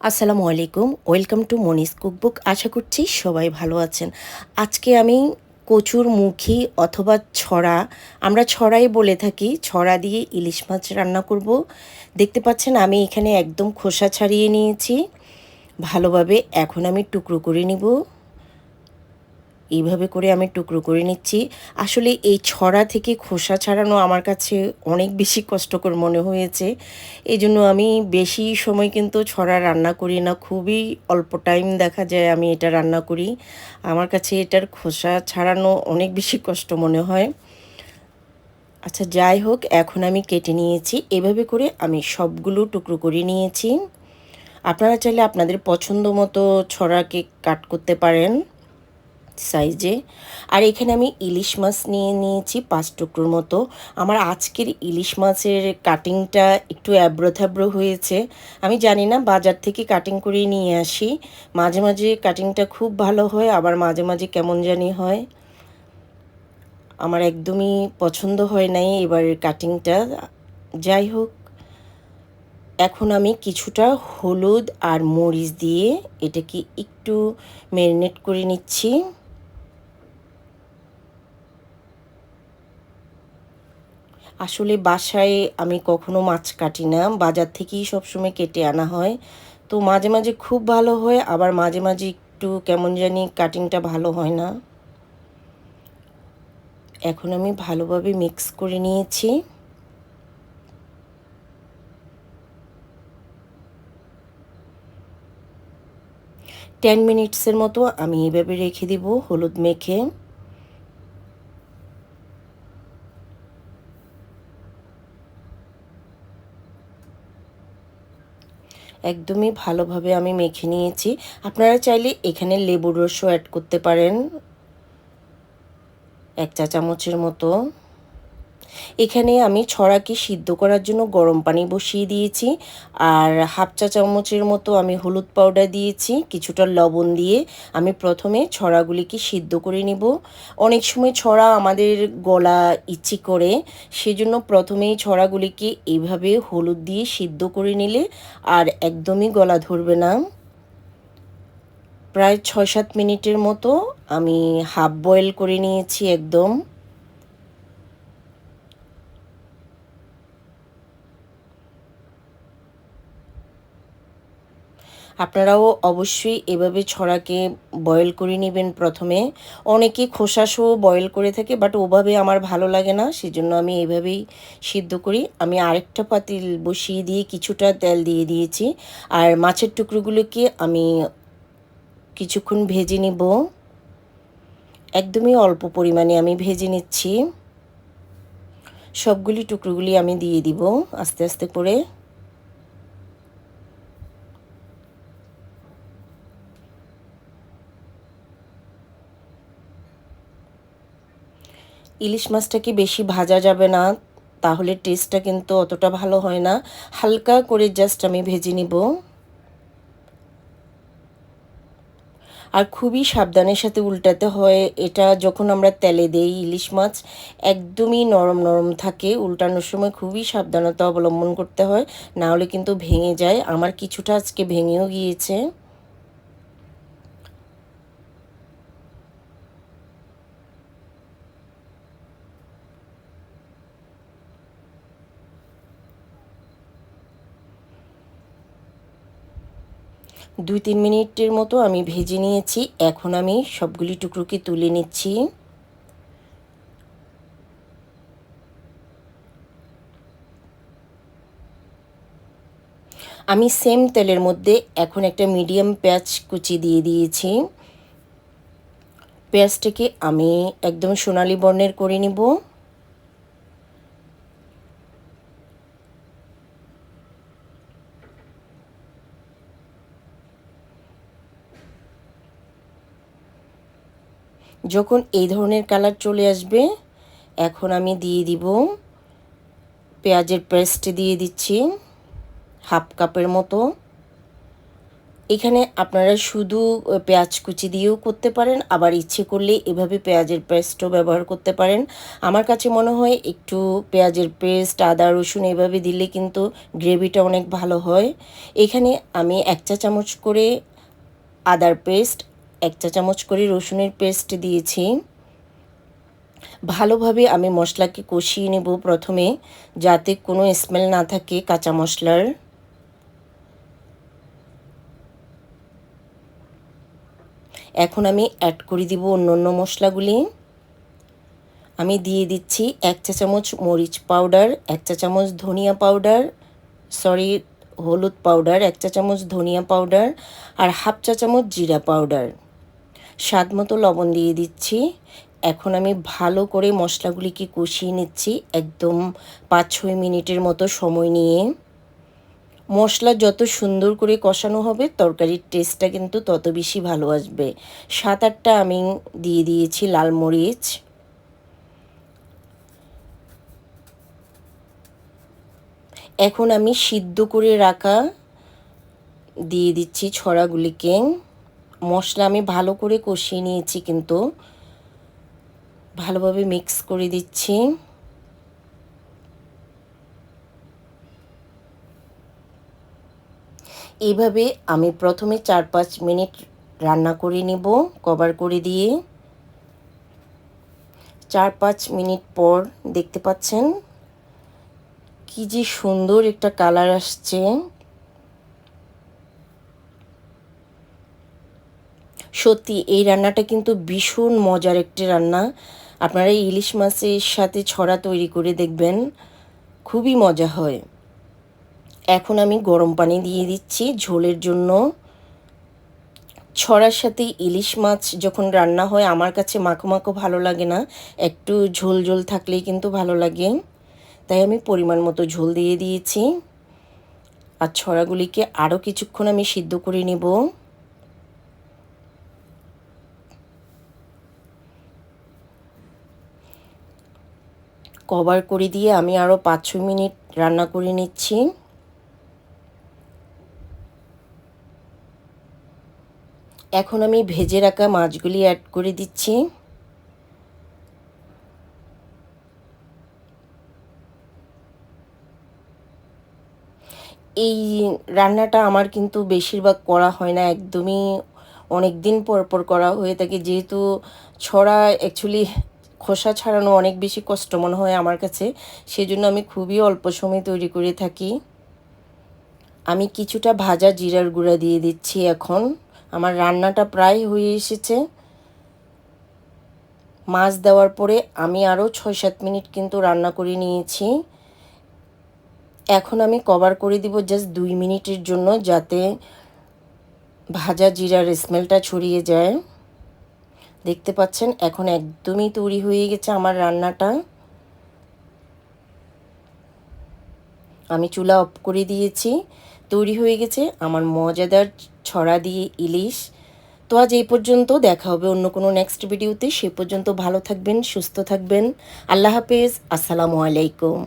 আসসালামু আলাইকুম, welcome to Moni's cookbook. আশা করছি সবাই ভালো আছেন। আজকে আমি কচুর মুখি অথবা ছড়া, আমরা ছড়াই বলে থাকি, ছড়া দিয়ে ইলিশ মাছ রান্না করব। দেখতে পাচ্ছেন, আমি এখানে একদম খোসা ছাড়িয়ে নিয়েছি। ভালোভাবে এখন আমি টুকরো করে নিব। এইভাবে করে আমি টুকরো করে নিচ্ছি। আসলে এই ছড়া থেকে খোসা ছাড়ানো আমার কাছে অনেক বেশি কষ্টকর মনে হয়েছে। এই জন্য আমি বেশি সময় কিন্তু ছড়া রান্না করি না, খুবই অল্প টাইম দেখা যায় আমি এটা রান্না করি। আমার কাছে এটার খোসা ছাড়ানো অনেক বেশি কষ্ট মনে হয়। আচ্ছা যাই হোক, এখন আমি কেটে নিয়েছি। এভাবে করে আমি সবগুলো টুকরো করে নিয়েছি। আপনারা চাইলে আপনাদের পছন্দ মতো ছড়াকে কাট করতে পারেন। সাইজে। আর এখানে আমি ইলিশ মাছ নিয়ে নিয়েছি পাঁচ টুকরোর মতো। আমার আজকের ইলিশ মাছের কাটিংটা একটু অ্যাব্রো থ্যাব্রো হয়েছে। আমি জানি না, বাজার থেকে কাটিং করে নিয়ে আসি। মাঝে মাঝে কাটিংটা খুব ভালো হয়, আবার মাঝে মাঝে কেমন জানি হয়। আমার একদমই পছন্দ হয় নাই এবারের কাটিংটা। যাই হোক, এখন আমি কিছুটা হলুদ আর মরিচ দিয়ে এটাকে একটু ম্যারিনেট করে নিচ্ছি। আসলে বাসায় আমি কখনো মাছ কাটি না। বাজার থেকেই সবসময় কেটে আনা হয়। তো মাঝে মাঝে খুব ভালো হয়, আবার মাঝে মাঝে একটু কেমন জানি কাটিংটা ভালো হয় না। এখন আমি ভালোভাবে মিক্স করে নিয়েছি। টেন মিনিটসের মতো আমি এভাবে রেখে দিব হলুদ মেখে। একদমই ভালোভাবে আমি মেখে নিয়েছি। আপনারা চাইলে এখানে লেবুর রসও অ্যাড করতে পারেন। এক চা চামচের মতো। এখানে আমি ছড়াকে সিদ্ধ করার জন্য গরম পানি বসিয়ে দিয়েছি। আর হাফ চা চামচের মতো আমি হলুদ পাউডার দিয়েছি। কিছুটা লবণ দিয়ে আমি প্রথমে ছড়াগুলিকে সিদ্ধ করে নিব। অনেক সময় ছড়া আমাদের গলা ইচ্ছে করে, সেজন্য প্রথমেই ছড়াগুলিকে এইভাবে হলুদ দিয়ে সিদ্ধ করে নিলে আর একদমই গলা ধরবে না। প্রায় ছয় সাত মিনিটের মতো আমি হাফ বয়েল করে নিয়েছি একদম। আপনারাও অবশ্যই এভাবে ছড়াকে বয়েল করে নেবেন প্রথমে। অনেকে খোসাসহ বয়েল করে থাকে বাট ওভাবে আমার ভালো লাগে না, সেজন্য আমি এভাবেই সিদ্ধ করি। আমি আরেকটা পাতিল বসিয়ে দিয়ে কিছুটা তেল দিয়ে দিয়েছি, আর মাছের টুকরোগুলোকে আমি কিছুক্ষণ ভেজে নিব। একদমই অল্প পরিমাণে আমি ভেজে নিচ্ছি। সবগুলি টুকরোগুলি আমি দিয়ে দিব আস্তে আস্তে করে। ইলিশ মাছটাকে বেশি ভাজা যাবে না? তাহলে টেস্টটা কিন্তু অতটা ভালো হয় না। হালকা করে জাস্ট আমি ভেজে নিব। আর খুবই সাবধানের সাথে উল্টাতে হয়। এটা যখন আমরা তেলে দেই ইলিশ মাছ, একদমই নরম নরম থাকে। উল্টানোর সময় খুবই সাবধানতা অবলম্বন করতে হয়। না হলে কিন্তু ভেঙে যায়। আমার কিছুটা আজকে ভেঙেও গিয়েছে। দুই তিন মিনিটের মতো আমি ভেজে নিয়েছি। এখন আমি সবগুলি টুকরোকে তুলে নিচ্ছি। আমি সেম তেলের মধ্যে এখন একটা মিডিয়াম পেঁয়াজ কুচি দিয়ে দিয়েছি। পেঁয়াজটাকে আমি একদম সোনালি বর্ণের করে নিব। যখন এই ধরনের কালার চলে আসবে, এখন আমি দিয়ে দিব পেঁয়াজের পেস্ট দিয়ে দিচ্ছি, হাফ কাপের মতো। এখানে আপনারা শুধু পেঁয়াজ কুচি দিয়েও করতে পারেন, আবার ইচ্ছে করলে এভাবে পেঁয়াজের পেস্টও ব্যবহার করতে পারেন। আমার কাছে মনে হয় একটু পেঁয়াজের পেস্ট, আদা, রসুন এভাবে দিলে কিন্তু গ্রেভিটা অনেক ভালো হয়। এখানে আমি এক চা চামচ করে আদার পেস্ট এক চা চামচ করে রসুনের পেস্ট দিয়েছি। ভালোভাবে আমি মশলাকে কষিয়ে নেব প্রথমে, যাতে কোনো স্মেল না থাকে কাঁচা মশলার। এখন আমি অ্যাড করে দিব অন্য অন্য মশলাগুলি। আমি দিয়ে দিচ্ছি এক চা চামচ মরিচ পাউডার এক চা চামচ ধনিয়া পাউডার সরি হলুদ পাউডার এক চা চামচ ধনিয়া পাউডার আর হাফ চা চামচ জিরা পাউডার স্বাদ মতো লবণ দিয়ে দিচ্ছি। এখন আমি ভালো করে মশলাগুলিকে কষিয়ে নিচ্ছি একদম পাঁচ ছয় মিনিটের মতো সময় নিয়ে। মশলা যত সুন্দর করে কষানো হবে, তরকারির টেস্টটা কিন্তু তত বেশি ভালো আসবে। সাত আটটা আমি দিয়ে দিয়েছি লাল মরিচ। এখন আমি সিদ্ধ করে রাখা দিয়ে দিচ্ছি ছড়াগুলিকে। মশলা আমি ভালো করে কষিয়ে নিয়েছি কিন্তু। ভালোভাবে মিক্স করে দিচ্ছি। এইভাবে আমি প্রথমে চার পাঁচ মিনিট রান্না করে নেব কভার করে দিয়ে। চার পাঁচ মিনিট পর দেখতে পাচ্ছেন কি যে সুন্দর একটা কালার আসছে। সত্যি, এই রান্নাটা কিন্তু ভীষণ মজার একটি রান্না। আপনারা ইলিশ মাছের সাথে ছড়া তৈরি করে দেখবেন, খুবই মজা হয়। এখন আমি গরম পানি দিয়ে দিচ্ছি ঝোলের জন্য। ছড়ার সাথে ইলিশ মাছ যখন রান্না হয়, আমার কাছে মাখো মাখো ভালো লাগে না। একটু ঝোল ঝোল থাকলেই কিন্তু ভালো লাগে। তাই আমি পরিমাণ মতো ঝোল দিয়ে দিয়েছি। আর ছড়াগুলিকে আরও কিছুক্ষণ আমি সিদ্ধ করে নেব। কভার করে দিয়ে আমি আরও পাঁচ ছ মিনিট রান্না করে নিচ্ছি। এখন আমি ভেজে রাখা মাছগুলি অ্যাড করে দিচ্ছি। এই রান্নাটা আমার কিন্তু বেশিরভাগ করা হয় না, একদমই অনেক দিন পর পর করা হয়ে থাকে। যেহেতু ছড়া অ্যাকচুয়ালি খোসা ছাড়ানো অনেক বেশি কষ্ট মনে হয় আমার কাছে। সেজন্য আমি খুবই অল্প সময় তৈরি করে থাকি। আমি কিছুটা ভাজা জিরার গুঁড়া দিয়ে দিচ্ছি এখন। আমার রান্নাটা প্রায় হয়ে এসেছে। মাছ দেওয়ার পরে আমি আরও ছয় সাত মিনিট কিন্তু রান্না করে নিয়েছি। এখন আমি কভার করে দিব জাস্ট দুই মিনিটের জন্য যাতে ভাজা জিরার স্মেলটা ছড়িয়ে যায়। দেখতে পাচ্ছেন, এখন একদমই তৈরি হয়ে গেছে আমার রান্নাটা। আমি চুলা অফ করে দিয়েছি, তৈরি হয়ে গেছে আমার মজাদার ছড়া দিয়ে ইলিশ। তো আজ এই পর্যন্ত, দেখা হবে অন্য কোনো নেক্সট ভিডিওতে সে পর্যন্ত ভালো থাকবেন, সুস্থ থাকবেন। আল্লাহ হাফেজ, আসসালামু আলাইকুম।